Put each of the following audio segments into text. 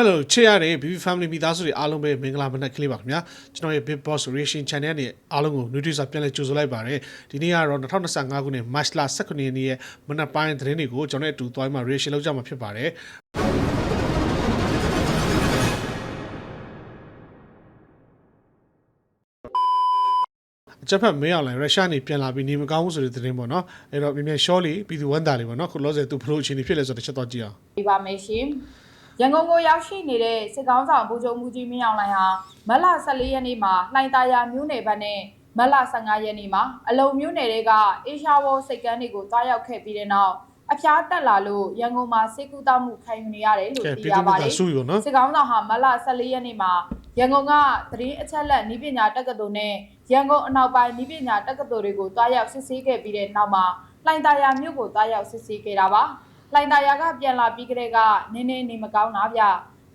Hello ချစ်ရတဲ့ BB Family မိသားစုတွေအားလုံးပဲမင်္ဂလာမနက်ကလေးပါခင်ဗျာကျွန်တော်ရဲ့ Big Boss Reaction Channel နဲ့အားလုံးကို Nutrition ပြန်လည်ကြိုဆိုလိုက်ပါတယ်ဒီနေ့ကတော့2025ခုနှစ် March လ19ရက်နေ့ရဲ့မနက်ပိုင်းသတင်းတွေကိုကျွန်တော်တို့အတူသွားမှ Reaction လုပ်ကြမှာဖြစ်ပါတယ်အချက်ဖက်မင်းအောင်လိုင်းရုရှားနေပြန်လာပြီးနေမကောင်းဘူးဆိုတဲ့သတင်းပေါ့နော်အဲ့တော့မြင်မြန်ရှောလီပြည်သူဝန်တာလေးပေါ့နော်ခုလောဆယ်သူဘလို့အခြေအနေဖြစ်လဲဆိုတော့တစ်ချက်တော့ကြည့်အောင်ပြပါမယ်ရှင်။ ရန်ကုန်ကိုရောက်ရှိနေတဲ့စစ်ကောင်းဆောင်ဗိုလ်ချုပ်မှုကြီးမင်းအောင်လှိုင်ဟာမတ်လ14ရက်နေ့မှာလှိုင်သာယာမြို့နယ်ဘက်နဲ့မတ်လ15ရက်နေ့မှာအလုံမြို့နယ်တွေကအေရှားဝေါ်စိတ်ကမ်းတွေကိုတွားရောက်ခဲ့ပြီးတဲ့နောက်အဖျားတက်လာလို့ရန်ကုန်မှာစေကူတောက်မှုခံယူနေရတယ်လို့ကဲသိပြည်ရသူပါကတယ်ဆူရောနော်စစ်ကောင်းဆောင်ဟာမတ်လ14ရက်နေ့မှာရန်ကုန်ကသတင်းအချက်အလက်ဤပညာတက္ကသိုလ်နဲ့ရန်ကုန်အနောက်ပိုင်းဤပညာတက္ကသိုလ်တွေကိုတွားရောက်စစ်ဆေးခဲ့ပြီးတဲ့နောက်မှာလှိုင်သာယာမြို့ကိုတွားရောက်စစ်ဆေးခဲ့တာပါ လှိုင်သာယာကပြန်လာပြီးကတည်းကနင်းနေနေမကောင်းတာဗျ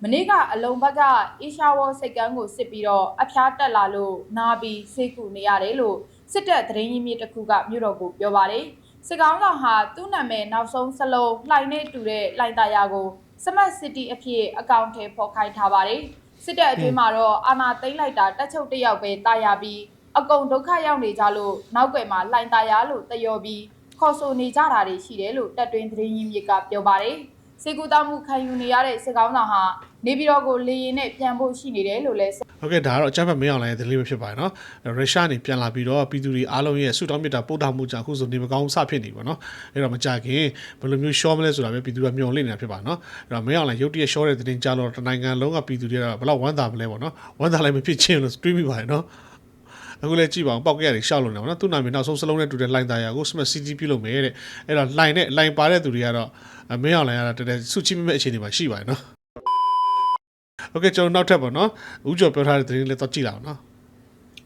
မနေ့ကအလုံးဘက်ကအေရှာဝေါ်စိတ်ကန်းကိုစစ်ပြီးတော့အဖျားတက်လာလို့နာပြီးစိတ်ကူနေရတယ်လို့စစ်တပ်သတင်းရင်းမြစ်တစ်ခုကမြို့တော်ကိုပြောပါတယ်စစ်ကောင်းဆောင်ဟာသူ့နာမည်နောက်ဆုံးစလုံးလှိုင်နဲ့တူတဲ့လှိုင်သာယာကိုစမတ်စီတီအဖြစ်အကောင့်ထဲဖော်ခိုင်းထားပါတယ်။စစ်တပ်အတွင်းမှာတော့အာနာသိမ့်လိုက်တာတက်ချုပ်တစ်ယောက်ပဲတာယာပြီးအကုန်ဒုက္ခရောက်နေကြလို့နောက်ွယ်မှာလှိုင်တာယာလို့တယောပြီး ခေါ်ဆိုနေကြတာတွေရှိတယ်လို့တပ်တွင်းသတင်းရင်းမြစ်ကပြောပါတယ်။စေကူတောက်မှုခံယူနေရတဲ့စစ်ကောင်းဆောင်ဟာနေပြည်တော်ကိုလေရင်နဲ့ပြန်ဖို့ရှိနေတယ်လို့လည်းဟုတ်ကဲ့ဒါကတော့အကြမ်းဖက်မင်းအောင်လိုင်းရဲ့သတင်းလေးပဲဖြစ်ပါတယ်နော်ရုရှားနေပြန်လာပြီးတော့ပြည်သူတွေအားလုံးရဲ့ဆုတောင်းမြတ်တာပို့တာမှုကြောင့်အခုဆိုနေမကောင်းစဖြစ်နေပါနော်အဲ့တော့မကြခင်ဘယ်လိုမျိုးရှော့မလဲဆိုတာပဲပြည်သူကမျှော်လင့်နေတာဖြစ်ပါနော်အဲ့တော့မင်းအောင်လိုင်းရုတ်တရက်ရှော့တဲ့သတင်းကြားလို့တနိုင်ငံလုံးကပြည်သူတွေကဘယ်လောက်ဝမ်းသာမလဲပေါ့နော်ဝမ်းသာလိုက်မဖြစ်ချင်းလို့တွေးမိပါတယ်နော် အခုလည်းကြည့်ပါအောင်ပောက်ကရတွေရှောက်လို့နေပါနော်သူ့နာမည်နောက်ဆုံးစလုံးနဲ့တူတဲ့လိုင်တာယာကို Smart City ပြုလုပ်မယ်တဲ့အဲ့တော့လိုင်နဲ့လိုင်ပါတဲ့သူတွေကတော့မင်းအောင်လိုင်းကတော့တကယ်စုချိမဲ့အခြေအနေမှာရှိပါတယ်နော်โอเคကျွန်တော်နောက်ထပ်ပေါ့နော်ဦးကျော်ပြောထားတဲ့သတင်းလေးတော့ကြည့်လာအောင်နော်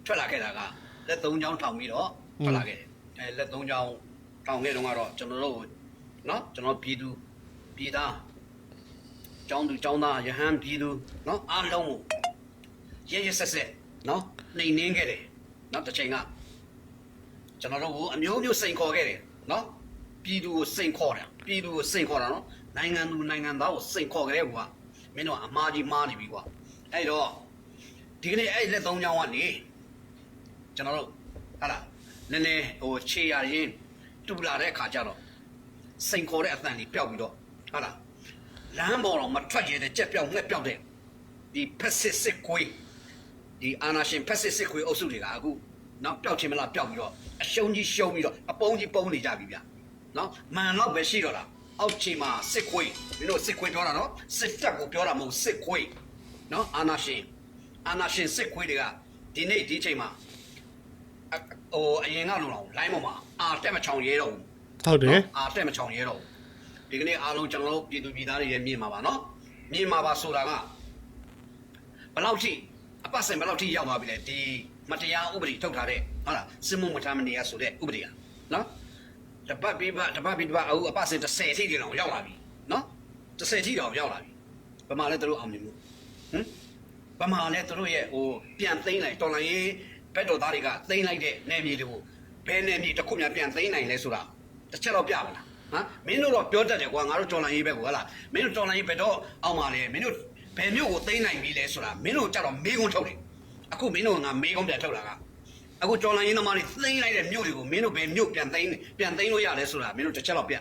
ထွက်လာခဲ့တာကလက်သုံးချောင်းထောင်ပြီးတော့ထွက်လာခဲ့တယ်အဲလက်သုံးချောင်းထောင်ခဲ့တုန်းကတော့ကျွန်တော်တို့เนาะကျွန်တော်ပြည်သူပြည်သားကျောင်းသူကျောင်းသားယဟန်ပြည်သူเนาะအားလုံးကိုရဲရဲဆက်ဆက်เนาะနှိမ်နှင်းခဲ့တယ် နောက်တစ်ချိန်ကကျွန်တော်တို့ကိုအမျိုးမျိုးစိန်ခေါ်ခဲ့တယ်နော်ပြည်သူကိုစိန်ခေါ်တယ်ပြည်သူကိုစိန်ခေါ်တာနော်နိုင်ငံသူနိုင်ငံသားကိုစိန်ခေါ်ကြတဲ့ကွာမင်းတို့အမားကြီးမားနေပြီကွာအဲ့တော့ဒီကနေ့အဲ့လက်သုံးချောင်းကနေကျွန်တော်တို့ဟာလားနည်းနည်းဟိုခြေရရင်တူလာတဲ့အခါကျတော့စိန်ခေါ်တဲ့အတန်ကြီးပျောက်ပြီးတော့ဟာလားလမ်းပေါ်တော့မထွက်ရတဲ့ကြက်ပြောင်ငှက်ပြောင်တဲ့ဒီ Pacific Queen ဒီအာနာရှင်ဖက်စစ်စစ်ခွေးအုပ်စုတွေကအခုနောက်ပျောက်ချင်းမလားပျောက်ပြီးတော့အရှုံးကြီးရှုံးပြီးတော့အပုံးကြီးပုံးနေကြပြီဗျနော်မန်တော့ပဲရှိတော့လားအောက်ချီမှာစစ်ခွေးမင်းတို့စစ်ခွေးပြောတာနော်စစ်တပ်ကိုပြောတာမဟုတ်စစ်ခွေးနော်အာနာရှင်အာနာရှင်စစ်ခွေးတွေကဒီနေ့ဒီချိန်မှာအဟိုအရင်ကလိုတော့လိုင်းပေါ်မှာအာတက်မချောင်ရဲတော့ဘူးဟုတ်တယ်နော်အာတက်မချောင်ရဲတော့ဘူးဒီကနေ့အားလုံးကျွန်တော်တို့ပြည်သူပြည်သားတွေရဲ့မြင်မှာပါနော်မြင်မှာပါဆိုတာကဘယ်လောက်ထိ အပတ်စဉ်ဘယ်လောက်ထိရောက်သွားပြီလဲဒီမတရားဥပဒေထုတ်ထားတဲ့ဟုတ်လားစစ်မှုမထမ်းမနေရဆိုတဲ့ဥပဒေကနော်တပတ်ပြီးပတ်တပတ်ပြီးတပတ်အခုအပတ်စဉ်30ထိတောင်ရောက်လာပြီနော်30ထိတောင်ရောက်လာပြီဘယ်မှာလဲသူတို့အောင်မြင်မှုဟမ်ဗမာနဲ့သူတို့ရဲ့ဟိုပြန်သိမ်းလိုက်တော်လိုင်းရေးဘက်တော်သားတွေကသိမ်းလိုက်တဲ့နယ်မြေတွေကိုဘယ်နယ်မြေတစ်ခုများပြန်သိမ်းနိုင်လဲဆိုတာတစ်ချက်တော့ပြပါလားဟမ်မင်းတို့တော့ပြောတတ်တယ်ကွာငါတို့တော်လိုင်းရေးဘက်ကိုဟလားမင်းတို့တော်လိုင်းရေးဘက်တော့အောင်ပါလေမင်းတို့ ဘယ်မျိုးကိုသိမ်းနိုင်ပြီလဲဆိုတာမင်းတို့ကြတော့မေးခွန်းထုတ်တယ်အခုမင်းတို့ကငါမေးခွန်းပြန်ထုတ်လာကအခုတော်လိုင်းရေးသမားတွေသိမ်းလိုက်တဲ့မြို့တွေကိုမင်းတို့ဘယ်မြို့ပြန်သိမ်းပြန်သိမ်းလို့ရလဲဆိုတာမင်းတို့တစ်ချက်တော့ပြ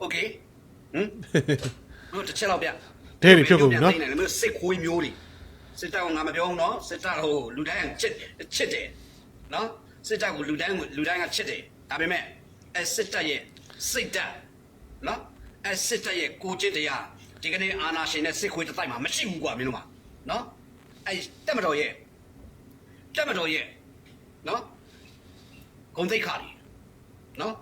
โอเคဟမ်မင်းတို့တစ်ချက်တော့ပြ ဒဲတွေဖြုတ်ကုန်ပြီနော် မင်းတို့စစ်ခွေးမျိုးတွေစစ်တပ်ကငါမပြောဘူးနော်စစ်တပ်ဟိုလူတိုင်းကချစ်ချစ်တယ်နော်စစ်တပ်ကိုလူတိုင်းကိုလူတိုင်းကချစ်တယ်ဒါပေမဲ့အဲစစ်တပ်ရဲ့စိတ်ဓာတ်နော်အဲစစ်တပ်ရဲ့ကိုကျင့်တရား ဒီကနေ့အာနာရှင်နဲ့စစ်ခွေးတစ်တိုက်မှာမရှိဘူးကွာမင်းတို့မှာနော်အဲတက်မတော်ရဲ့တက်မတော်ရဲ့နော်ဂုံသိက္ခာတွေနော်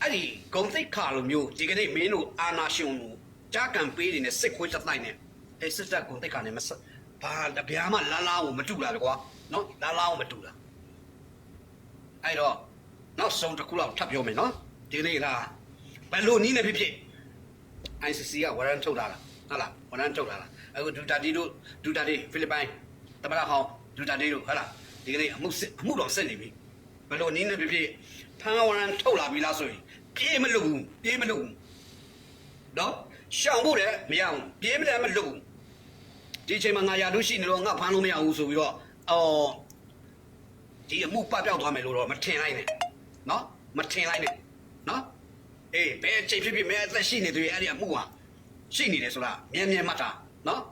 အဲ့ဒီဂုံသိက္ခါလိုမျိုးဒီကနေ့မင်းတို့အာနာရှင်ကိုကြားကံပေးနေတဲ့စစ်ခွေးတစ်တိုက်နဲ့အဲစစ်တပ်ဂုံသိက္ခါနဲ့မဆက်ဘာတပြားမှလာလာကိုမတူတာလေကွာနော်လာလာကိုမတူတာအဲ့တော့နောက်ဆုံးတစ်ခုလောက်ထပ်ပြောမယ်နော်ဒီနေ့လားဘယ်လိုနည်းနဲ့ဖြစ်ဖြစ် ICC ကဝရန်ထုတ်တာလားဟုတ်လားဝရန်ထုတ်တာလားအခုဒူတာတီတို့ဒူတာတီဖိလစ်ပိုင်တမန်ဟောင်းဒူတာတီတို့ဟုတ်လားဒီကနေ့အမှုစစ်အမှုတော်စစ်နေပြီဘယ်လိုနည်းနဲ့ဖြစ်ဖြစ်ဖမ်းဝရန်ထုတ်လာပြီလားဆိုရင်ပြေးမလို့ဘူးပြေးမလို့ဘူးနော်ရှောင်ဖို့လည်းမရဘူးပြေးမလည်းမလွတ်ဘူးဒီအချိန်မှာငါရာတို့ရှိနေတော့ငါဖမ်းလို့မရဘူးဆိုပြီးတော့အော်ဒီအမှုပပျောက်သွားမယ်လို့တော့မထင်လိုက်နဲ့နော်မထင်လိုက်နဲ့နော်အေး ဘယ်အချိန်ဖြစ်ဖြစ်မဲအသက်ရှိနေသေးတယ်အဲ့ဒီအမှုဟာရှိနေတယ်ဆိုတာမြဲမြဲမှတ်တာနော်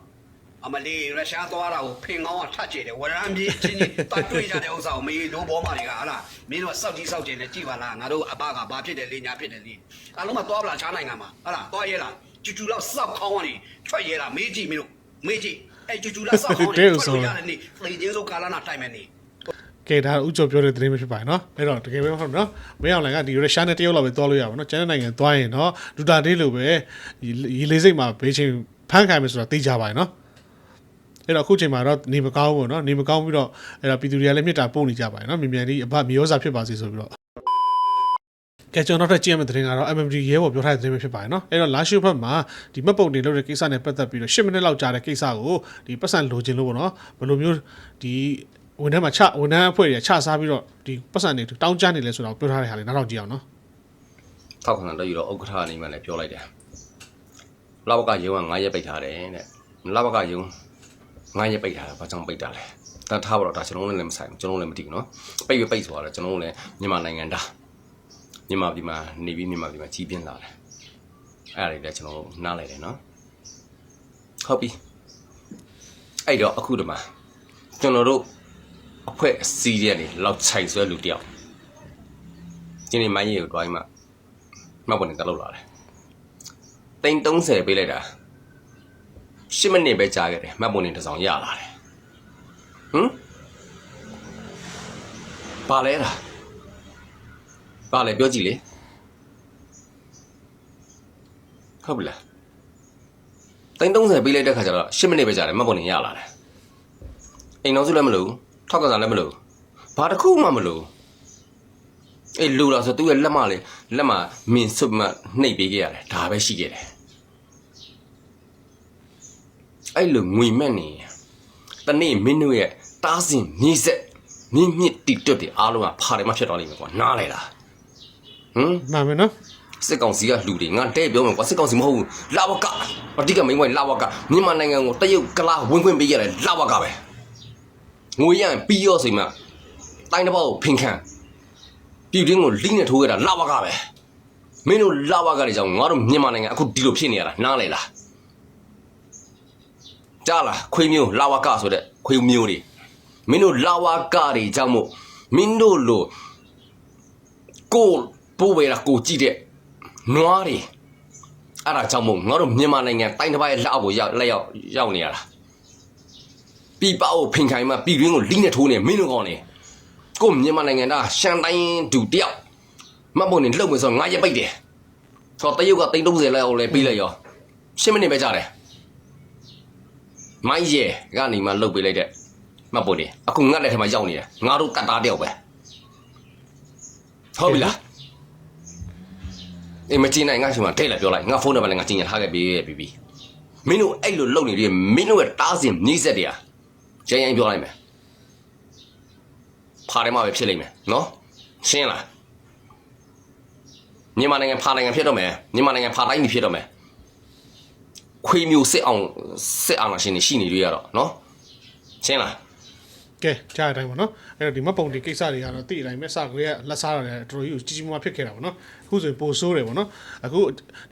အမလီရုရှားသွားတာကိုဖင်ကောင်းကထတ်ကြည့်တယ်ဝရမ်းပြေးချင်းချင်းတတ်တွေ့ကြတဲ့ဥစ္စာကိုမေးလို့ဘောမတွေကဟာလားမင်းတို့ကစောက်ကြီးစောက်ကျင်နဲ့ကြည်ပါလားငါတို့အဘကဘာဖြစ်တယ်လေညာဖြစ်တယ်လေအလုံးမသွားပလားချားနိုင်ငံမှာဟာလားသွားရဲလားကျူကျူလောက်စောက်ခေါင်းကနေထွက်ရဲလားမေးကြည့်မင်းတို့မေးကြည့်အဲ့ကျူကျူလောက်စောက်ခေါင်းကနေထွက်လို့ရတယ်နေသေချင်းဆုံးကာလနာတိုင်မယ်နေ ကဲဒါဥကျော်ပြောတဲ့သတင်းပဲဖြစ်ပါတယ်နော်အဲ့တော့တကယ်ပဲဟုတ်နော်မင်းအောင်လိုင်ကဒီရုရှားနဲ့တရုတ်လောက်ပဲသွားလို့ရပါတော့ကျန်တဲ့နိုင်ငံသွားရင်နော်ဒူတာတေးလိုပဲရီလေးစိတ်မှာဘေးချင်းဖမ်းခိုင်းမယ်ဆိုတာသိကြပါတယ်နော်အဲ့တော့အခုချိန်မှာတော့နေမကောင်းဘူးနော်နေမကောင်းပြီးတော့အဲ့တော့ပြည်သူတွေကလည်းမြစ်တာပို့နေကြပါတယ်နော်မြန်မြန်လေးအဘမြေဩစာဖြစ်ပါစေဆိုပြီးတော့ကဲကျွန်တော်တို့ကြည့်ရမယ့်သတင်းကတော့ MMD ရဲဘော်ပြောထားတဲ့သတင်းပဲဖြစ်ပါတယ်နော်အဲ့တော့လာရှိုးဘက်မှာဒီမှတ်ပုံတွေလုပ်တဲ့ကိစ္စနဲ့ပတ်သက်ပြီးတော့10မိနစ်လောက်ကြာတဲ့ကိစ္စကိုဒီပတ်စံလိုချင်လို့ပေါ့နော်ဘယ်လိုမျိုးဒီ ဝန်ထမ်းမှာချဝန်ထမ်းအဖွဲ့တွေချစားပြီးတော့ဒီပတ်စံတွေတောင်းကြနေလဲဆိုတော့ပြောထားတဲ့ဟာလေးနောက်တော့ကြည့်အောင်နော် ထောက်ခံတော့ယူတော့ဥက္ကဋ္ဌအနေနဲ့လည်းပြောလိုက်တယ်လဘကယုံက9ရက်ပိတ်ထားတယ်တဲ့လဘကယုံ9ရက်ပိတ်ထားတာဘာကြောင့်ပိတ်တာလဲတန်းထားပါတော့ဒါကျွန်တော်တို့လည်းမဆိုင်ဘူးကျွန်တော်တို့လည်းမသိဘူးเนาะပိတ်ရပိတ်ဆိုတာလည်းကျွန်တော်တို့လည်းမြန်မာနိုင်ငံသားမြန်မာပြည်မှာနေပြီးမြန်မာပြည်မှာကြီးပြင်းလာတယ်အဲ့ဒါတွေလည်းကျွန်တော်တို့နားလိုက်တယ်เนาะဟုတ်ပြီအဲ့တော့အခုတည်းမှာကျွန်တော်တို့ အဖွဲ့အစည်းတွေကနေလောက်ခြိုက်ဆွဲလူတယောက်ဒီနေ့မိုင်းရီကိုတွိုင်းမှာမှတ်ပေါ်နေတက်လို့လာတယ်။တိန်30ပေးလိုက်တာ10မိနစ်ပဲကြာခဲ့တယ်မှတ်ပေါ်နေတစ်စောင်ရလာတယ်။ဟမ်ပါလဲလားပါလဲပြောကြည့်လေဟုတ်ပြီလားတိန်30ပေးလိုက်တဲ့ခါကျတော့10မိနစ်ပဲကြာတယ်မှတ်ပေါ်နေရလာတယ်။အိမ်တော်စုလည်းမလို့ ထောက်ကစားလည်းမလို့ဘာတစ်ခုမှမလို့အေးလူလာဆိုသူ့ရဲ့လက်မလေးလက်မမင်းစွတ်မနှိပ်ပေးခဲ့ရတယ်ဒါပဲရှိခဲ့တယ်အဲ့လိုငွေမက်နေတနေ့မင်းတို့ရဲ့တားစင်မြေဆက်မြင့်မြင့်တိတွတ်တွေအားလုံးကဖာတယ်မှဖြစ်သွားလိမ့်မယ်ကွာနားလေလားဟမ်မှန်မယ်နော်စစ်ကောင်စီကလူတွေငါတဲ့ပြောမယ်ကွာစစ်ကောင်စီမဟုတ်ဘူးလာဝကအတိကမိန်ဝိုင်းလာဝကမြန်မာနိုင်ငံကိုတရုတ်ကလာဝင်ခွင့်ပေးရတယ်လာဝကပဲ ငွေရရင်ပြီးရောစိမ်မတိုင်းတစ်ပေါက်ကိုဖင်ခံပြည်တွင်းကိုလိနဲ့ထိုးခဲ့တာလာဝကပဲမင်းတို့လာဝကတွေကြောင့်ငါတို့မြန်မာနိုင်ငံအခုဒီလိုဖြစ်နေရတာနားလေလားကြားလားခွေးမျိုးလာဝကဆိုတဲ့ခွေးမျိုးတွေမင်းတို့လာဝကတွေကြောင့်မို့မင်းတို့လိုကိုပိုးဝဲတာကိုကြည့်တဲ့နွားတွေအဲ့ဒါကြောင့်မို့ငါတို့မြန်မာနိုင်ငံတိုင်းတစ်ပတ်ရဲ့လက်အောက်ကိုရောက်လက်ရောက်ရောက်နေရတာ ပြည်ပကိုဖင်ခိုင်မှပြည်တွင်းကိုလိနဲ့ထိုးနေမင်းတို့ကောင်နေကိုမြန်မာနိုင်ငံသားရှန်တိုင်းဒူတယောက်မှတ်ဖို့နေလှုပ်မယ်ဆိုတော့ငါရက်ပိတ်တယ်ဆိုတော့တရုတ်ကတိန်30လောက်လဲပေးလိုက်ရော10မိနစ်ပဲကြာတယ်မိုင်းရဲကနေမှလှုပ်ပေးလိုက်တဲ့မှတ်ဖို့နေအခုငတ်လက်ထဲမှာရောက်နေတယ်ငါတို့တတ်တာတယောက်ပဲဟုတ်ပြီလားအေးမကြည့်နိုင်ငါရှင်မထိတ်လိုက်ပြောလိုက်ငါဖုန်းနံပါတ်လည်းငါကျင်ညာထားခဲ့ပြီးပြီပြီမင်းတို့အဲ့လိုလုပ်နေတယ်မင်းတို့ရဲ့တားစင်နှိစက်တွေကရ ရင်ရင်ပြောလိုက်မယ်ဖားတယ်မှာပဲဖြစ်လိမ့်မယ်နော်ရှင်းလားမြန်မာနိုင်ငံဖားနိုင်ငံဖြစ်တော့မယ်မြန်မာနိုင်ငံဖားတိုင်းဖြစ်တော့မယ်ခွေးမျိုးစစ်အောင်စစ်အာဏာရှင်တွေရှိနေတွေ့ရတော့နော်ရှင်းလား ကဲကြားတဲ့အတိုင်းပေါ့နော်အဲ့တော့ဒီမှတ်ပုံတွေကိစ္စတွေကတော့တိအတိုင်းပဲစကလေးကလက်စားရတယ်တော်တော်ကြီးကိုကြီးကြီးမားမားဖြစ်ခဲ့တာပေါ့နော်အခုဆိုရင်ပိုဆိုးတယ်ပေါ့နော်အခု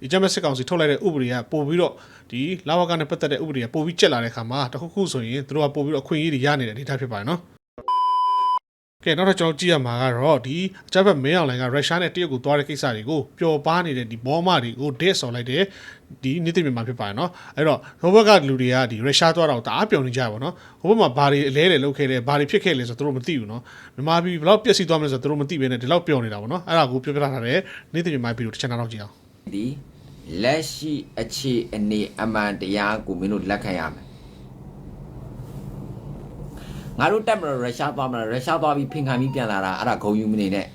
ဒီဂျမက်စစ်ကောင်စီထုတ်လိုက်တဲ့ဥပဒေကပို့ပြီးတော့ဒီလာဝကနဲ့ပတ်သက်တဲ့ဥပဒေကပို့ပြီးကျက်လာတဲ့ခါမှာတခုခုဆိုရင်တို့ကပို့ပြီးတော့အခွင့်အရေးတွေရနေတဲ့အနေအထားဖြစ်ပါတယ်နော်ကဲ နောက်တော့ကျွန်တော်ကြည့်ရမှာကတော့ဒီအကြမ်းဖက်မင်းအောင်လိုင်ကရုရှားနဲ့တရုတ်ကိုသွားတဲ့ကိစ္စတွေကိုပျော်ပါနေတဲ့ဒီဘောမတွေကိုဒက်ဆော်လိုက်တဲ့ဒီနေ့သိမြန်မာဖြစ်ပါတယ်နော်အဲ့တော့ဟိုဘက်ကလူတွေကဒီရုရှားသွားတာကိုတအားပျော်နေကြပါတော့ဟိုဘက်မှာဘာတွေအလဲလဲလုပ်ခဲ့တယ်ဘာတွေဖြစ်ခဲ့လဲဆိုတော့သူတို့မသိဘူးနော်မြန်မာပြည်ဘယ်လောက်ပျက်စီးသွားမလဲဆိုတော့သူတို့မသိဘဲနဲ့ဒီလောက်ပျော်နေတာပေါ့နော်အဲ့ဒါကိုပြောပြထားတဲ့နေ့သိမြန်မာဗီဒီယိုတစ်ချက်နောက်ကြည့်အောင်ဒီလက်ရှိအခြေအနေအမှန်တရားကိုမင်းတို့လက်ခံရမယ် ငါတို့တက်မလို့ရုရှားသွားမလားရုရှားသွားပြီးဖင်ခံပြီးပြန်လာတာအဲ့ဒါဂုံယူမနေနဲ့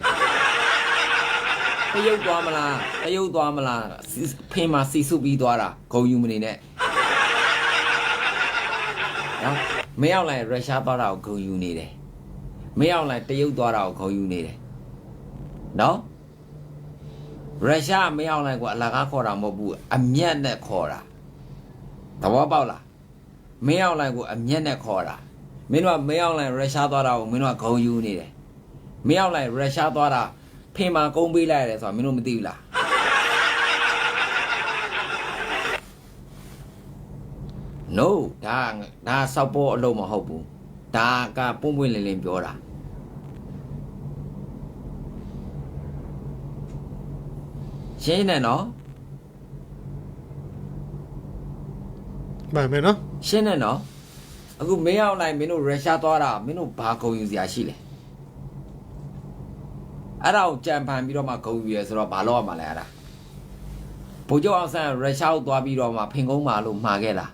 တရုတ်သွားမလားတရုတ်သွားမလားစီဖင်မှာစီစုပြီးသွားတာဂုံယူမနေနဲ့နော်မရောက်လိုက်ရုရှားသွားတာကိုဂုံယူနေတယ်မရောက်လိုက်တရုတ်သွားတာကိုဂုံယူနေတယ်နော်ရုရှားမင်းအောင်လိုင်ကိုအလကားခေါ်တာမဟုတ်ဘူးအမျက်နဲ့ခေါ်တာသဘောပေါက်လားမင်းအောင်လိုင်ကိုအမျက်နဲ့ခေါ်တာ မင်းတို့ကမင်းအောင်လိုင်ရုရှားသွားတာကိုမင်းတို့ကဂုံယူနေတယ်မင်းအောင်လိုင်ရုရှားသွားတာဖင်မာကုန်းပေးလိုက်ရတယ်ဆိုတာမင်းတို့မသိဘူးလား no ဒါဒါစောက်ပေါ်အလုံးမဟုတ်ဘူးဒါကပုံပွင့်လင်းလင်းပြောတာရှင်းနေနော်မှန်မယ်နော်ရှင်းနေနော် အခုမင်းအောင်လိုက်မင်းတို့ရုရှားသွားတာမင်းတို့ဘာဂုံယူစရာရှိလဲအဲ့ဒါကိုကြံဖန်ပြီးတော့မှဂုံယူရဲဆိုတော့ဘာလို့ရမှာလဲအဲ့ဒါဘိုးကျော်အောင်ဆန်းရုရှားကိုသွားပြီးတော့မှဖင်ကုန်းမာလို့မှာခဲ့လား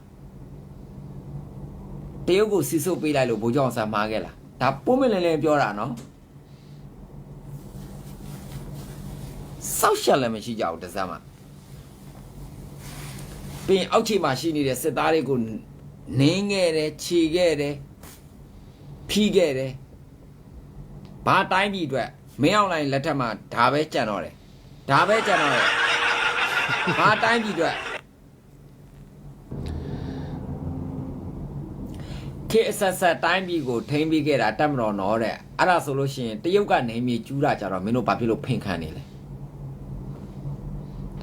တရုတ်ကိုစီစုပ်ပေးလိုက်လို့ဘိုးကျော်အောင်ဆန်းမှာခဲ့လားဒါပုံမလင်းလင်းပြောတာနော်စောက်ရှက်လည်းမရှိကြဘူးတစ်စမ်းမှပြင်အောက်ခြေမှာရှိနေတဲ့စစ်သားတွေကို နင်းခဲ့တယ်ခြေခဲ့တယ်ဖြီးခဲ့တယ်ဘာတိုင်းပြည်အတွက်မင်းအောင်လိုင်းလက်ထက်မှာဒါပဲကြံတော့တယ်ဒါပဲကြံတော့တယ်ဘာတိုင်းပြည်အတွက်ခေတ်အဆက်ဆက်တိုင်းပြည်ကိုထိမ့်ပြီးခဲ့တာတက်မတော်တော့တဲ့အဲ့ဒါဆိုလို့ရှိရင်တရုတ်ကနေမြေကျူးတာကြတော့မင်းတို့ဘာဖြစ်လို့ဖင်ခံနေလဲကဲ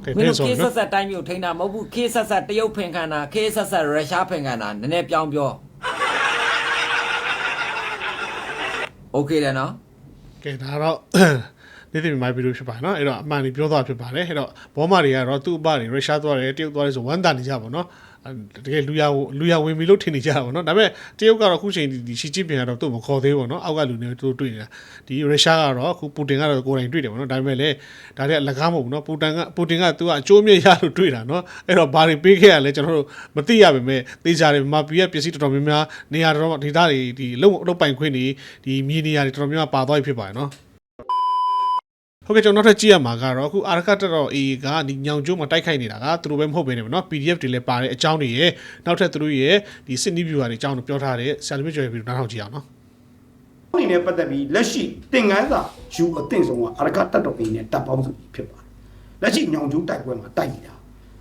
မင်း တဲ့ တို့ ဆို ခေတ် နော် ဆက်ဆက်တိုင်းမျိုးထိန်းတာမဟုတ်ဘူးခေတ်ဆက်ဆက်တရုတ်ဖင်ခံတာခေတ်ဆက်ဆက်ရုရှားဖင်ခံတာနည်းနည်းပြောင်းပြောโอเคတယ်နော် ကဲဒါတော့ နေ့တင်မိုက်ဗီဒီယိုဖြစ်ပါနော်အဲ့တော့အမှန်ကြီးပြောသွားဖြစ်ပါတယ်အဲ့တော့ဘောမာတွေကတော့သူ့အပတွေရုရှားသွားတယ်တရုတ်သွားတယ်ဆိုဝမ်းတာနေကြပါတော့ တကယ်လူရလူရဝင်ပြီလို့ထင်နေကြတာပေါ့နော်ဒါပေမဲ့တရုတ်ကတော့ခုချိန်ဒီရှီကျင်းပင်ကတော့သူ့မခေါ်သေးဘူးပေါ့နော်အောက်ကလူတွေသူတွေ့နေတာဒီရုရှားကတော့အခုပူတင်ကတော့ကိုယ်တိုင်တွေ့တယ်ပေါ့နော်ဒါပေမဲ့လည်းဒါတည်းအလကားမဟုတ်ဘူးနော်ပူတင်ကပူတင်ကသူကအကျိုးမြတ်ရလို့တွေ့တာနော်အဲ့တော့ဘာတွေပေးခဲ့ရလဲကျွန်တော်တို့မသိရပါပဲသိကြတယ်မြန်မာပြည်ရဲ့ပစ္စည်းတော်တော်များများနေရာတော်တော်ဒေသတွေဒီလုံလုံပိုင်ခွင့်တွေဒီမြေနေရာတွေတော်တော်များများပါသွားပြီဖြစ်ပါတယ်နော် ဟုတ်ကဲ့ကျွန်တော်နောက်ထပ်ကြည့်ရမှာကတော့အခုအာရကတက်တော် AA ကဒီညောင်ကျိုးမှာတိုက်ခိုက်နေတာကသူတို့ပဲမဟုတ်ဘဲနေပါတော့ PDF တွေလည်းပါတဲ့အကြောင်းတွေရဲ့နောက်ထပ်သူတို့ရဲ့ဒီ Sydney viewer တွေအကြောင်းကိုပြောထားတဲ့ဆရာလူမျိုးကျော်ရဲ့ဗီဒီယိုနောက်ထောင်ကြည့်အောင်နော်အနေနဲ့ပတ်သက်ပြီးလက်ရှိတင်ငန်းစာယူအသင့်ဆုံးကအရကတတ်တော်အင်းနဲ့တပ်ပေါင်းစုကြီးဖြစ်ပါတယ်။လက်ရှိညောင်ကျိုးတိုက်ပွဲမှာတိုက်နေတာ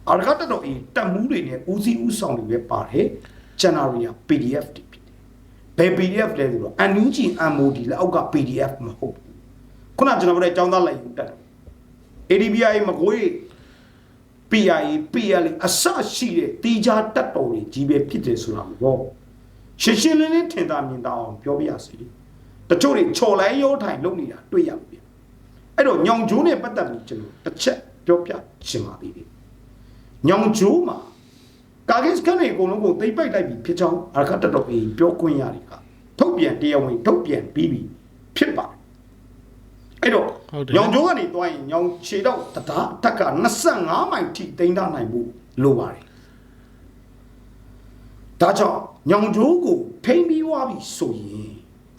အရကတတ်တော်အင်းတပ်မှုတွေနဲ့ဦးစီးဦးဆောင်တွေပဲပါတယ်။ January PDF တွေဖြစ်တယ်။ဘယ် PDF လဲဆိုတော့ NUG MOD လက်အောက်က PDF မဟုတ်ဘူး။ ခုနကျွန်တော်ပြောတဲ့အကြောင်းသားလိုက်ယူတက်တယ်။ ADBI မကွေး PIA PL အစရှိတဲ့တီးခြားတက်တော်တွေကြီးပဲဖြစ်တယ်ဆိုတာပေါ့ရှင်းရှင်းလင်းလင်းထင်သာမြင်သာအောင်ပြောပြရစီတချို့တွေချော်လိုင်းရောထိုင်လုပ်နေတာတွေ့ရပြီအဲ့တော့ညောင်ကျိုးနဲ့ပတ်သက်ပြီးကျွန်တော်တစ်ချက်ပြောပြချင်ပါသေးတယ်ညောင်ကျိုးမှာကာဂစ်ကန်တွေအကုန်လုံးကိုသိမ့်ပိုက်လိုက်ပြီဖြစ်ကြောင်းအရကတတော်ကြီးပြောခွင့်ရတယ်ကထုတ်ပြန်တရားဝင်ထုတ်ပြန်ပြီးပြီဖြစ်ပါတယ် အဲ့တော့ဟုတ်တယ်ညောင်ကျိုးကနေတွားရင်ညောင်ခြေတော့တဒါအထက်က25မိုင်ထိတိန်းထားနိုင်ဖို့လိုပါတယ်ဒါကြောင့်ညောင်ကျိုးကိုထိမ့်ပြီးွားပြီဆိုရင်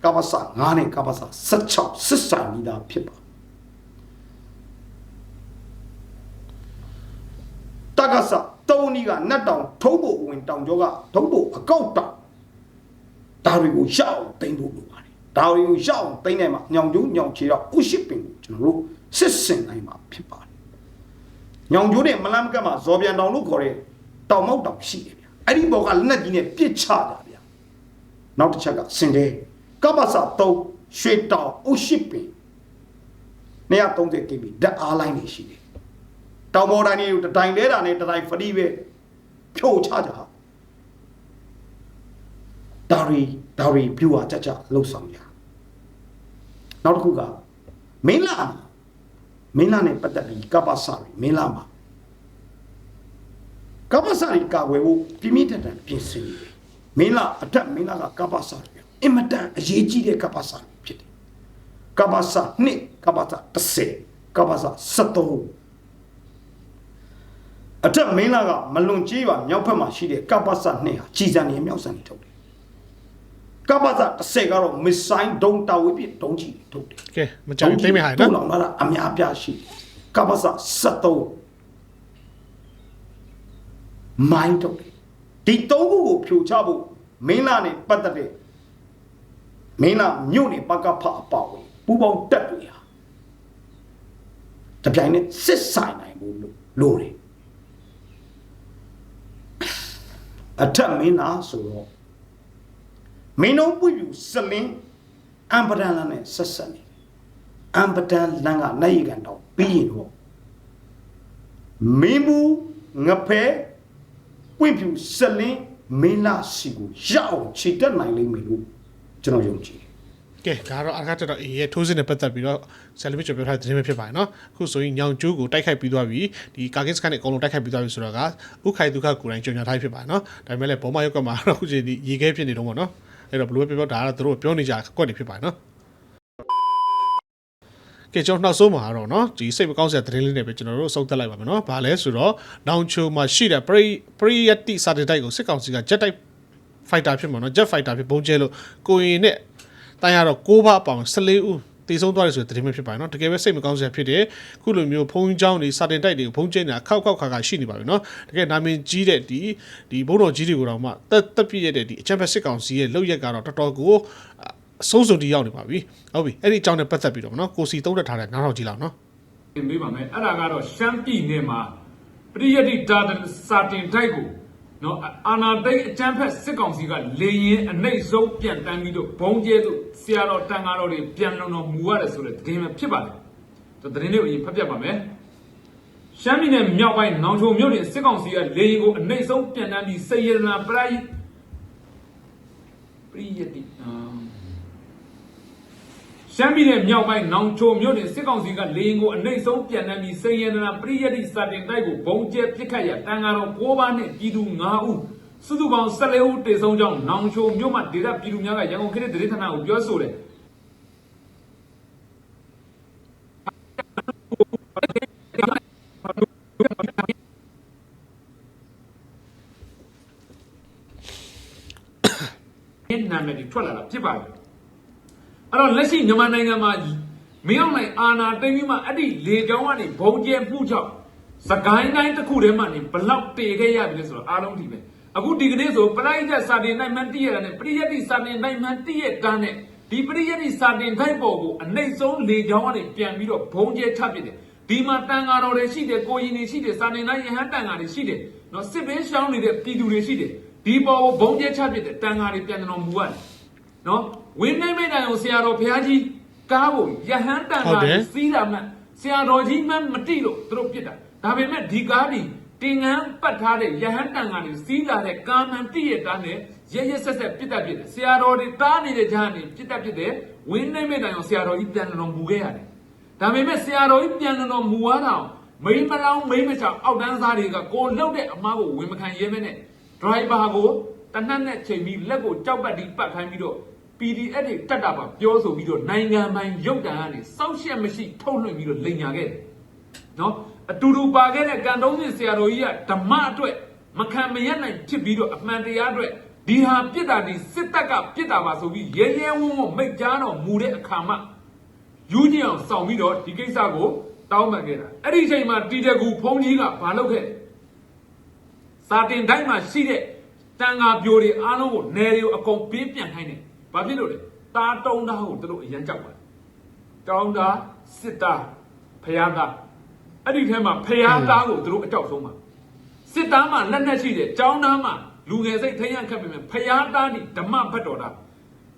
ကပ္ပစ9နဲ့ကပ္ပစ16စစ်စာမိသားဖြစ်ပါတက္ကစတုံးဒီကနတ်တောင်ထုံးဖို့ဝင်တောင်ကျောကထုံးဖို့အကောက်တောင်ဒါတွေကိုရအောင်သိမ့်ဖို့လိုပါတယ် ဒါတွေကိုရအောင်သိမ့်နိုင်မှာညောင်ကျိုးညောင်ချေတော့ဥရှိပင်ကိုကျွန်တော်တို့စစ်စင်နိုင်မှာဖြစ်ပါတယ်ညောင်ကျိုးနဲ့မလန်းမကတ်မှာဇော်ပြန်တောင်လို့ခေါ်တဲ့တောင်မောက်တောင်ရှိတယ်ဗျာအဲ့ဒီဘောကလက်နက်ကြီးနဲ့ပြစ်ချတာဗျာနောက်တစ်ချက်ကစင်တယ်ကပ္ပစာ3ရွှေတောင်ဥရှိပင်230 kb ဓာတ်အားလိုင်းနေရှိတယ်တောင်ပေါ်တိုင်းတွေကိုတစ်တိုင်းလဲတာနဲ့တစ်တိုင်းဖရီပဲဖြို့ချကြ ဒါရီဒါရီပြူဟာကြကြလှုပ်ဆောင်ကြနောက်တစ်ခုကမင်းလာမင်းလာနဲ့ပတ်သက်ပြီးကပ္ပစာတွေမင်းလာမှာကပ္ပစာတွေကာဝယ်ဖို့ပြင်းပြင်းထန်ထန်ပြင်ဆင်နေတယ်မင်းလာအထက်မင်းလာကကပ္ပစာတွေအင်မတန်အရေးကြီးတဲ့ကပ္ပစာတွေဖြစ်တယ်ကပ္ပစာ2ကပ္ပစာ30ကပ္ပစာ73အထက်မင်းလာကမလွန်ကြီးပါမြောက်ဘက်မှာရှိတဲ့ကပ္ပစာ2ဟာကြီးစံနေမြောက်စံနေထုတ်တယ် ကပ္ပစာ30ကတော့မစ်ဆိုင်ဒုံတာဝိပစ်ဒုံကြီးတွေထုတ်တယ်ကဲမကြောက်သိမ့်မယ်ဟာတုံးနော်လောင်လာတာအများပြားရှိတယ်ကပ္ပစာ73မိုင်းထုတ်တယ်ဒီသုံးခုကိုဖြိုချဖို့မင်းလာနဲ့ပတ်သက်တဲ့မင်းလာမြို့နေပကဖအပေါ့ဝင်ပူပေါင်းတက်တွေဟာတပြိုင်နက်စစ်ဆိုင်နိုင်ဖို့လို့လို့တယ်အထက်မင်းသားဆိုတော့ မင်းတို့ပွေပြူစလင်းအမ်ပဒန်လန်နဲ့ဆက်ဆက်နေတယ်အမ်ပဒန်လန်ကနိုင်ရကန်တော့ပြီးရင်တော့မင်းဘူးငဖဲပွင့်ပြူစလင်းမင်းလာစီကိုရအောင်ခြေတက်နိုင်လိမ့်မယ်လို့ကျွန်တော်ယုံကြည်တယ်ကဲဒါကတော့အခါတက်တော့အေးရဲ့ထိုးစစ်နဲ့ပတ်သက်ပြီးတော့ celebrate ပြောထားတဲ့သတင်းပဲဖြစ်ပါတယ်နော်အခုဆိုရင်ညောင်ကျိုးကိုတိုက်ခိုက်ပြီးသွားပြီဒီကာကစ်စကန်နဲ့အကုန်လုံးတိုက်ခိုက်ပြီးသွားပြီဆိုတော့ကဥခိုင်ဒုက္ခကိုယ်တိုင်ကြုံညာထားဖြစ်ပါတယ်နော်ဒါပေမဲ့လည်းဘောမရုပ်ကမှာတော့အခုချိန်ဒီရေခဲဖြစ်နေတော့ပေါ့နော် အဲ့တော့ဘလို့ပဲပြောပြောဒါကတော့သူတို့ပြောနေကြကွက်နေဖြစ်ပါတယ်နော်ကဲကျွန်တော်နောက်ဆုံးမှာတော့เนาะဒီစိတ်မကောင်းစရာသတင်းလေးတွေပဲကျွန်တော်တို့စုံသက်လိုက်ပါမယ်เนาะဘာလဲဆိုတော့နောင်ချိုမှာရှိတဲ့ပရိပရိယတိစာတတိုက်ကိုစစ်ကောင်စီက jet type fighter ဖြစ်မှာเนาะ jet fighter ဖြစ်ပုံကျဲလို့ကိုရင်နဲ့တန်ရတော့6ဘအပေါင်14ဦး တည်ဆုံးသွားတယ်ဆိုတဲ့သတင်းပဲဖြစ်ပါတယ်เนาะတကယ်ပဲစိတ်မကောင်းစရာဖြစ်တယ်ခုလိုမျိုးဖုံးချောင်းတွေစာတင်တိုက်တွေကိုဖုံးကျဲနေတာခောက်ခောက်ခါခါရှိနေပါပြီเนาะတကယ်နာမည်ကြီးတဲ့ဒီဒီဘုံတော်ကြီးတွေကိုတော့မှတက်တက်ပြည့်ရတဲ့ဒီအချက်ဖက်စစ်ကောင်စီရဲ့လောက်ရက်ကတော့တော်တော်ကိုအဆုံးစုံတီရောက်နေပါပြီဟုတ်ပြီအဲ့ဒီအကြောင်းနဲ့ပတ်သက်ပြီးတော့เนาะကိုစီသုံးတက်ထားတဲ့နားထောင်ကြည့်လောက်เนาะ သင်ပေးပါမယ်အဲ့ဒါကတော့ရှမ်းပြည်နယ်မှာပရိယတ်တိဒါစာတင်တိုက်ကို နော်အာနာတိတ်အကျန်းဖက်စစ်ကောင်စီကလေရင်အနှိမ့်ဆုံးပြန်တန်းပြီးတော့ဘုံကျဲသူဆရာတော်တန်ဃာတော်တွေပြန်လုံတော်မူရတယ်ဆိုတဲ့သတင်းပဲဖြစ်ပါတယ်ကျွန်တော်သတင်းလေးကိုအရင်ဖတ်ပြပါမယ်ရှမ်းပြည်နယ်မြောက်ပိုင်းနောင်ချိုမြို့နယ်စစ်ကောင်စီကလေရင်ကိုအနှိမ့်ဆုံးပြန်တန်းပြီးစေရနာပရိပရိယတ်တိအာ ရှမ်းပြည်နယ်မြောက်ပိုင်းနောင်ချိုမြို့နယ်စစ်ကောင်စီကလေရင်ကိုအနှိမ့်ဆုံးပြန်နှံပြီးစိန်ရတနာပရိယတ်တိစာတင်တိုက်ကိုဘုံကျဲပစ်ခတ်ရတန်ဃာတော်9ပါးနဲ့ပြည်သူ9ဦးစုစုပေါင်း14ဦးတေဆုံးကြောင်းနောင်ချိုမြို့မှာဒေသပြည်သူများကရန်ကုန်ခေတ်ဒေသဌာနကိုပြောဆိုတယ်ဒီနာမည်တွေထွက်လာတာဖြစ်ပါတယ် အဲ့တော့လက်ရှိမြန်မာနိုင်ငံမှာမင်းအောင်နိုင်အာဏာသိမ်းပြီးမှအဲ့ဒီလေကြောင်းကနေဘုံကျဲမှုကြောင့်စကိုင်းတိုင်းတစ်ခုထဲမှာနေဘလောက်တေခဲ့ရပြီလဲဆိုတော့အားလုံးဒီပဲအခုဒီကနေ့ဆိုပရိယတ်စာတင်နိုင်မှန်းတည့်ရတာနဲ့ပရိယတ်တိစာတင်နိုင်မှန်းတည့်ရတန်းနဲ့ဒီပရိယတ်တိစာတင်ခိုက်ပေါ်ကိုအနိုင်ဆုံးလေကြောင်းကနေပြန်ပြီးတော့ဘုံကျဲထပ်ပစ်တယ်ဒီမှာတန်ဃာတော်တွေရှိတယ်ကိုရင်တွေရှိတယ်စာတင်နိုင်ယဟန်တန်ဃာတွေရှိတယ်နော်စစ်ဘင်းရှောင်းနေတဲ့ပြည်သူတွေရှိတယ်ဒီပေါ်ကိုဘုံကျဲချပစ်တယ်တန်ဃာတွေပြန်တော်မူရတယ်နော် ဝင်းနေမိတ်တိုင်ကိုဆရာတော်ဘုရားကြီးကားကိုယဟန်တန်ဟုတ်တာတယ်စီးတာမှဆရာတော်ကြီးမှမတိလို့သူတို့ပြစ်တာဒါပေမဲ့ဒီကားဒီတင်ငန်းပတ်ထားတဲ့ယဟန်တန်ကနေစီးလာတဲ့ကာမှန်တိရတာနဲ့ရရဆက်ဆက်ပြစ်တတ်ပြစ်တယ်ဆရာတော်တွေတားနေတဲ့ဂျာနေပြစ်တတ်ပြစ်တယ်ဝင်းနေမိတ်တိုင်ကိုဆရာတော်ကြီးပြန်တော်မူခဲ့ရတယ်ဒါပေမဲ့ဆရာတော်ကြီးပြန်တော်မူသွားတာမိမလောင်းမိမချောင်အောက်တန်းသားတွေကကိုလှုပ်တဲ့အမားကိုဝင်မခံရဲမဲနဲ့ driver ကိုတနတ်နဲ့ချိန်ပြီးလက်ကိုကြောက်ပတ်ပြီးပတ်ခိုင်းပြီးတော့ PDF တွေတက်တာပါပြောဆိုပြီးတော့နိုင်ငံပိုင်ရုပ်တံကနေစောက်ရှက်မရှိထုတ်လွှင့်ပြီးတော့လိန်ညာခဲ့တယ်နော်အတူတူပါခဲ့တဲ့ကန်တုံးစင်ဆရာတော်ကြီးကဓမ္မအတွက်မခံမရနိုင်ဖြစ်ပြီးတော့အမှန်တရားအတွက်ဒီဟာပြစ်တာဒီစစ်တပ်ကပြစ်တာပါဆိုပြီးရဲရဲဝံ့ဝံ့မိတ်ကြားတော်မူတဲ့အခါမှာယူညင်အောင်စောင့်ပြီးတော့ဒီကိစ္စကိုတောင်းပန်ခဲ့တာအဲ့ဒီအချိန်မှာတီတကူဖုံးကြီးကဘာလုပ်ခဲ့လဲစာတင်တိုင်းမှာရှိတဲ့တန်ဃာပြိုတွေအားလုံးကိုနယ်တွေကိုအကုန်ပေးပြန်ခိုင်းတယ်။ ဘာဖြစ်လို့လဲ။တာတုံးသားကိုသူတို့အရန်ကြောက်ပါတယ်။တောင်းသားစစ်သားဖျားသားအဲ့ဒီထဲမှာဖျားသားကိုသူတို့အကြောက်ဆုံးပါ။စစ်သားမှာလက်နက်ရှိတယ်။ကျောင်းသားမှာလူငယ်စိတ်ထိရခတ်ပြီမဲ့ဖျားသားဒီဓမ္မဘတ်တော်သား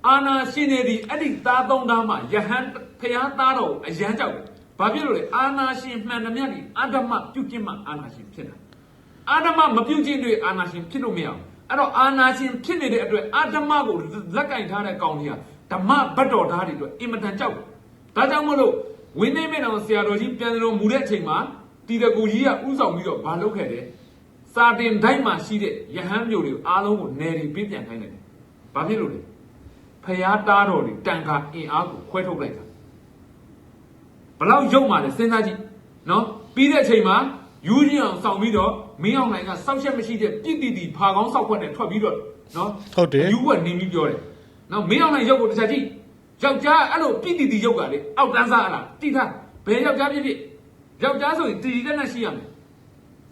အာနာရှင်နေဒီအဲ့ဒီသားသုံးသားမှာယဟန်ဖျားသားတော်ကိုအရန်ကြောက်တယ်။ဘာဖြစ်လို့လဲ။အာနာရှင်မှန်သမျှဒီအဓမ္မပြုတ်ကျင့်မှအာနာရှင်ဖြစ်တာ။အာဓမ္မမပြုတ်ခြင်းတွေအာနာရှင်ဖြစ်လို့မရအောင် အဲ့တော့အာနာရှင်ဖြစ်နေတဲ့အတွက်အာဓမ္မကိုလက်ကင်ထားတဲ့ကောင်ကြီးကဓမ္မဘတ်တော်သားတွေအတွက်အင်မတန်ကြောက်တယ်ဒါကြောင့်မို့လို့ဝင်းနေမင်းတော်ဆရာတော်ကြီးပြန်တော်မူတဲ့အချိန်မှာတီတကူကြီးကဥဆောင်ပြီးတော့မလုပ်ခဲ့တယ်စာတင်တိုင်းမှာရှိတဲ့ယဟန်မျိုးတွေအားလုံးကိုနယ်တွေပြပြန်ခိုင်းတယ်ဘာဖြစ်လို့လဲဖျားတားတော်တွေတန်ခါအင်အားကိုခွဲထုတ်လိုက်တာဘလောက်ရုပ်မှလဲစဉ်းစားကြည့်နော်ပြီးတဲ့အချိန်မှာယူးကြီးအောင်စောင့်ပြီးတော့ မင်းအောင်နိုင်ကစောက်ချက်မရှိတဲ့ပြစ်တီတီဖာကောင်းစောက်ခွက်နဲ့ထွက်ပြီးတော့နော်ဟုတ်တယ်ယူးကနေပြီးပြောတယ်နော်မင်းအောင်နိုင်ရုပ်ကိုတစ်ချက်ကြည့်ယောက်ျားအဲ့လိုပြစ်တီတီရုပ်ကလေအောက်တန်းစားအလားတိထားဘယ်ယောက်ျားဖြစ်ဖြစ်ယောက်ျားဆိုရင်တီတီတက်နဲ့ရှိရမယ်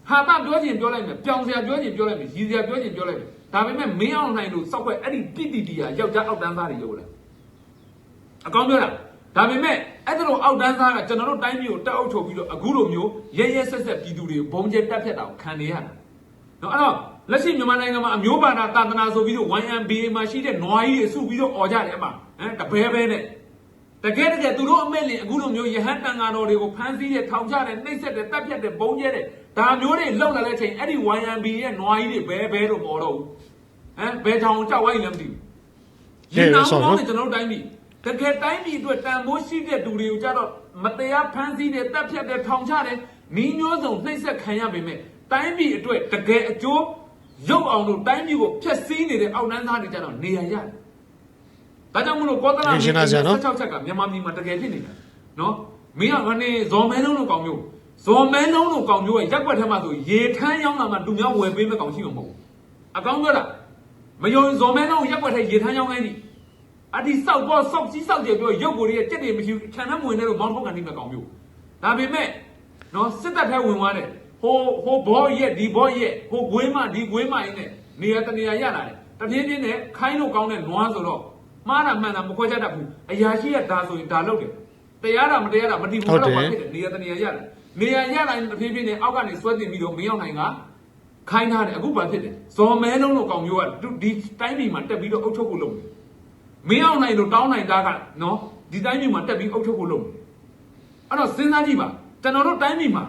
ဟာတာပြောချင်ပြောလိုက်မယ်ပြောင်စရာပြောချင်ပြောလိုက်မယ်ရည်စရာပြောချင်ပြောလိုက်မယ်ဒါပေမဲ့မင်းအောင်နိုင်လို့စောက်ခွက်အဲ့ဒီပြစ်တီတီဟာယောက်ျားအောက်တန်းစားတွေရုပ်လားအကောင်းပြောတာ ဒါပေမဲ့အဲ့ဒါလိုအောက်တန်းသားကကျွန်တော်တို့တိုင်းပြည်ကိုတက်အုပ်ချုပ်ပြီးတော့အခုလိုမျိုးရဲရဲဆက်ဆက်ပြည်သူတွေဘုံကျဲတက်ဖြတ်တာကိုခံနေရတာနော်အဲ့တော့လက်ရှိမြန်မာနိုင်ငံမှာအမျိုးဘာသာသာသနာဆိုပြီးတော့ YMBA မှာရှိတဲ့နွားကြီးတွေစုပြီးတော့អော်ကြတယ်အမှဟမ်တပဲပဲနဲ့တကယ်တကယ်သူတို့အမဲ့လင်အခုလိုမျိုးယဟန်တန်ဃာတော်တွေကိုဖမ်းဆီးတဲ့ထောင်ချတဲ့နှိပ်စက်တဲ့တပ်ဖြတ်တဲ့ဘုံကျဲတဲ့ဒါမျိုးတွေလောက်လာတဲ့အချိန်အဲ့ဒီ YMBA ရဲ့နွားကြီးတွေဘဲဘဲလို့ပေါ်တော့ဘူးဟမ်ဘဲချောင်ကြောက်ဝိုင်းလည်းမသိဘူးရင်နာမောင်းနေကျွန်တော်တို့တိုင်းပြည် တကယ်တိုင်းပြည်အတွက်တန်ဖိုးရှိတဲ့သူတွေကိုကြတော့မတရားဖမ်းဆီးတယ်တပ်ဖြတ်တယ်ထောင်ချတယ်မီးမျိုးစုံနှိပ်စက်ခံရပေမဲ့တိုင်းပြည်အတွက်တကယ်အကျိုးရုပ်အောင်လို့တိုင်းပြည်ကိုဖျက်ဆီးနေတဲ့အောက်နှန်းသားတွေကြတော့နေရရတယ်။ဒါကြောင့်မလို့ကောသလမြေ16ချက်ကမြန်မာပြည်မှာတကယ်ဖြစ်နေတာနော်မင်းကကနေဇော်မဲလုံးလိုကောင်မျိုးဇော်မဲလုံးလိုကောင်မျိုးရဲ့ရက်ွက်ထဲမှာဆိုရေထမ်းရောက်လာမှလူမျိုးဝယ်ပေးမဲ့ကောင်ရှိမှာမဟုတ်ဘူး။အကောင်ပြောတာမယုံဇော်မဲလုံးရက်ွက်ထဲရေထမ်းရောက်ခိုင်းသည် အဒီစောက်တော့စောက်ကြီးစောက်တယ်ပြောရုပ်ကိုယ်ရဲ့ကြက်တွေမရှိဘူးခြံနှမဝင်တဲ့လို့မောင်းထုတ်ကန်နေမဲ့ကောင်မျိုးဒါပေမဲ့နော်စစ်တပ်ထဲဝင်သွားတယ်ဟိုဟိုဘောရဲ့ဒီဘောရဲ့ဟိုဂွေးမဒီဂွေးမရင်းနဲ့နေရာတနေရာရလာတယ်တပြင်းပြင်းနဲ့ခိုင်းလို့ကောင်းတဲ့နွားဆိုတော့မှားတာမှန်တာမခွဲခြားတတ်ဘူးအရာရှိကဒါဆိုရင်ဒါလုပ်တယ်တရားတာမတရားတာမတိဘူးတော့ဘာဖြစ်တယ်နေရာတနေရာရလာနေရာရလာရင်တပြင်းပြင်းနဲ့အောက်ကနေဆွဲတင်ပြီးတော့မရောက်နိုင်ကခိုင်းထားတယ်အခုဘာဖြစ်တယ်ဇော်မဲလုံးလို့ကောင်မျိုးကဒီတိုင်းပြည်မှာတက်ပြီးတော့အုပ်ချုပ်ဖို့လုပ်တယ် မင်းအောင်နိုင်လို့တောင်းနိုင်တာကနော်ဒီတိုင်းပြည်မှာတက်ပြီးအုပ်ချုပ်ဖို့လုပ်တယ်အဲ့တော့စဉ်းစားကြည့်ပါကျွန်တော်တို့တိုင်းပြည်မှာ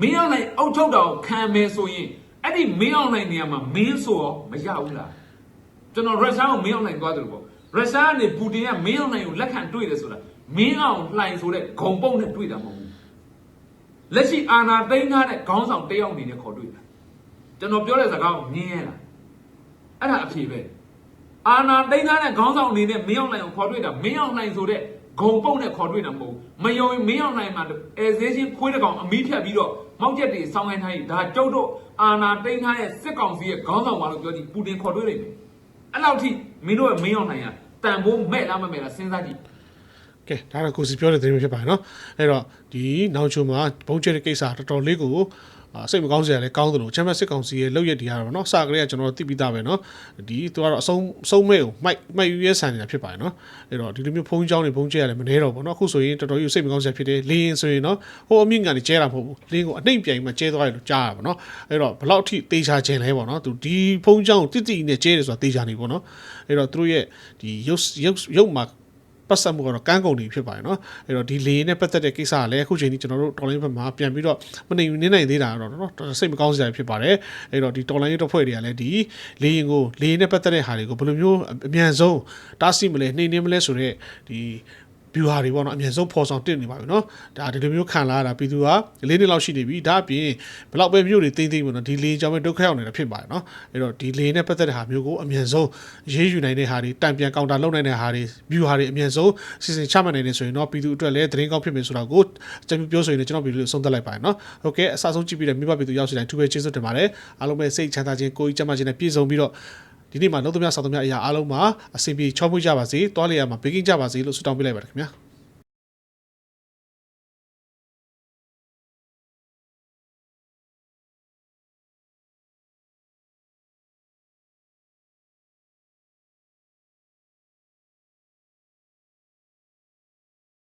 မင်းအောင်နိုင်အုပ်ချုပ်တာကိုခံမယ်ဆိုရင်အဲ့ဒီမင်းအောင်နိုင်နေရာမှာမင်းဆိုရောမရဘူးလားကျွန်တော်ရုရှားကိုမင်းအောင်နိုင်သွားတယ်လို့ပေါ့ရုရှားကနေပူတင်ကမင်းအောင်နိုင်ကိုလက်ခံတွေ့တယ်ဆိုတာမင်းအောင်လှိုင်ဆိုတဲ့ဂုံပုံနဲ့တွေ့တာမဟုတ်ဘူးလက်ရှိအာဏာသိမ်းထားတဲ့ခေါင်းဆောင်တယောက်အနေနဲ့ခေါ်တွေ့တာကျွန်တော်ပြောတဲ့စကားကိုမြင်ရလားအဲ့ဒါအဖြေပဲ အာနာသိန်းသားတဲ့ခေါင်းဆောင်အနေနဲ့မင်းအောင်နိုင်ကိုခေါ်တွေ့တာမင်းအောင်နိုင်ဆိုတဲ့ဂုံပုတ်နဲ့ခေါ်တွေ့တာမဟုတ်ဘူးမယုံရင်မင်းအောင်နိုင်မှာအဲဇေးချင်းခွေးတစ်ကောင်အမီးဖြတ်ပြီးတော့မောက်ချက်တွေဆောင်းခိုင်းထားရင်ဒါကျုပ်တို့အာနာသိန်းသားရဲ့စစ်ကောင်စီရဲ့ခေါင်းဆောင်ပါလို့ပြောကြည့်ပူတင်ခေါ်တွေ့လိမ့်မယ်အဲ့လောက်ထိမင်းတို့ရဲ့မင်းအောင်နိုင်ကတန်ဖိုးမဲ့လားမမဲ့လားစဉ်းစားကြည့်ကဲဒါတော့ကိုစီပြောတဲ့သတင်းမျိုးဖြစ်ပါတယ်နော်အဲ့တော့ဒီနောက်ချုံမှာဘုံကျဲတဲ့ကိစ္စတော်တော်လေးကိုအာ စိတ်မကောင်းစရာလည်းကောင်းသလိုချန်ပီယံစစ်ကောင်စီရဲ့လောက်ရတီရတာပေါ့နော်စကလေးကကျွန်တော်တို့သိပြီးသားပဲနော်ဒီသူကတော့အဆုံးဆုံးမဲ့ကိုမိုက်မိုက်ယူရဲဆန်နေတာဖြစ်ပါတယ်နော်အဲ့တော့ဒီလိုမျိုးဖုံးချောင်းတွေဖုံးကျဲရလည်းမနှဲတော့ဘူးနော်အခုဆိုရင်တော်တော်ကြီးစိတ်မကောင်းစရာဖြစ်တယ်လင်းဆိုရင်နော်ဟိုအမြင့်ကန်ကြီးကျဲတာမဟုတ်ဘူးလင်းကိုအနှိမ်ပြိုင်မှကျဲသွားတယ်လို့ကြားရပါတော့အဲ့တော့ဘလောက်ထိတေချာကျင်လဲပေါ့နော်သူဒီဖုံးချောင်းတိတိနဲ့ကျဲတယ်ဆိုတာတေချာနေပေါ့နော်အဲ့တော့သူတို့ရဲ့ဒီရုပ်ရုပ်ရုပ်မှာ ပတ်ဆက်မှုကတော့ကန်းကုန်နေဖြစ်ပါတယ်နော်အဲ့တော့ဒီလေနဲ့ပတ်သက်တဲ့ကိစ္စကလည်းအခုချိန်ကြီးကျွန်တော်တို့တော်လိုင်းဘက်မှာပြန်ပြီးတော့မနေနေနိုင်သေးတာတော့နော်စိတ်မကောင်းစရာဖြစ်ပါတယ်အဲ့တော့ဒီတော်လိုင်းတပ်ဖွဲ့တွေကလည်းဒီလေရင်ကိုလေရင်နဲ့ပတ်သက်တဲ့ဟာတွေကိုဘယ်လိုမျိုးအမြန်ဆုံးတားဆီးမလဲနှိမ်နင်းမလဲဆိုတော့ဒီ ဗျူဟာတွေပေါ့နော်အမြင့်ဆုံးဖော်ဆောင်တင်နေပါပြီနော်ဒါဒီလိုမျိုးခံလာရတာပြည်သူကလေးနှစ်လောက်ရှိနေပြီဒါအပြင်ဘလောက်ပဲမြို့တွေတင်းတင်းပေါ့နော်ဒီလေးကြောင့်ပဲဒုက္ခရောက်နေတာဖြစ်ပါတယ်နော်အဲ့တော့ဒီလေးနဲ့ပတ်သက်တဲ့ဟာမျိုးကိုအမြင့်ဆုံးရေးယူနိုင်တဲ့ဟာတွေတံပြန်ကောင်တာလုပ်နိုင်တဲ့ဟာတွေဗျူဟာတွေအမြင့်ဆုံးစီစဉ်ချမှတ်နိုင်နေဆိုရင်တော့ပြည်သူအတွက်လည်းသတင်းကောင်းဖြစ်မယ်ဆိုတော့ကိုကျွန်တော်ပြောဆိုရင်ကျွန်တော်ပြည်သူဆုံးသက်လိုက်ပါတယ်နော်ဟုတ်ကဲ့အစားဆုံးကြည့်ပြီးတဲ့မိဘပြည်သူရောက်စီတိုင်းသူပဲကျေးဇူးတင်ပါတယ်အားလုံးပဲစိတ်ချမ်းသာခြင်းကိုယ်ကြီးကျမ်းမာခြင်းနဲ့ပြည့်စုံပြီးတော့ ဒီနေ့မှာနှုတ်သမျှဆောက်သမျှအရာအားလုံးမှာအဆင်ပြေချောမွေ့ကြပါစေတွားလျာမှာဘေကင်းကြပါစေလို့ဆုတောင်းပေးလိုက်ပါတယ်ခင်ဗျာ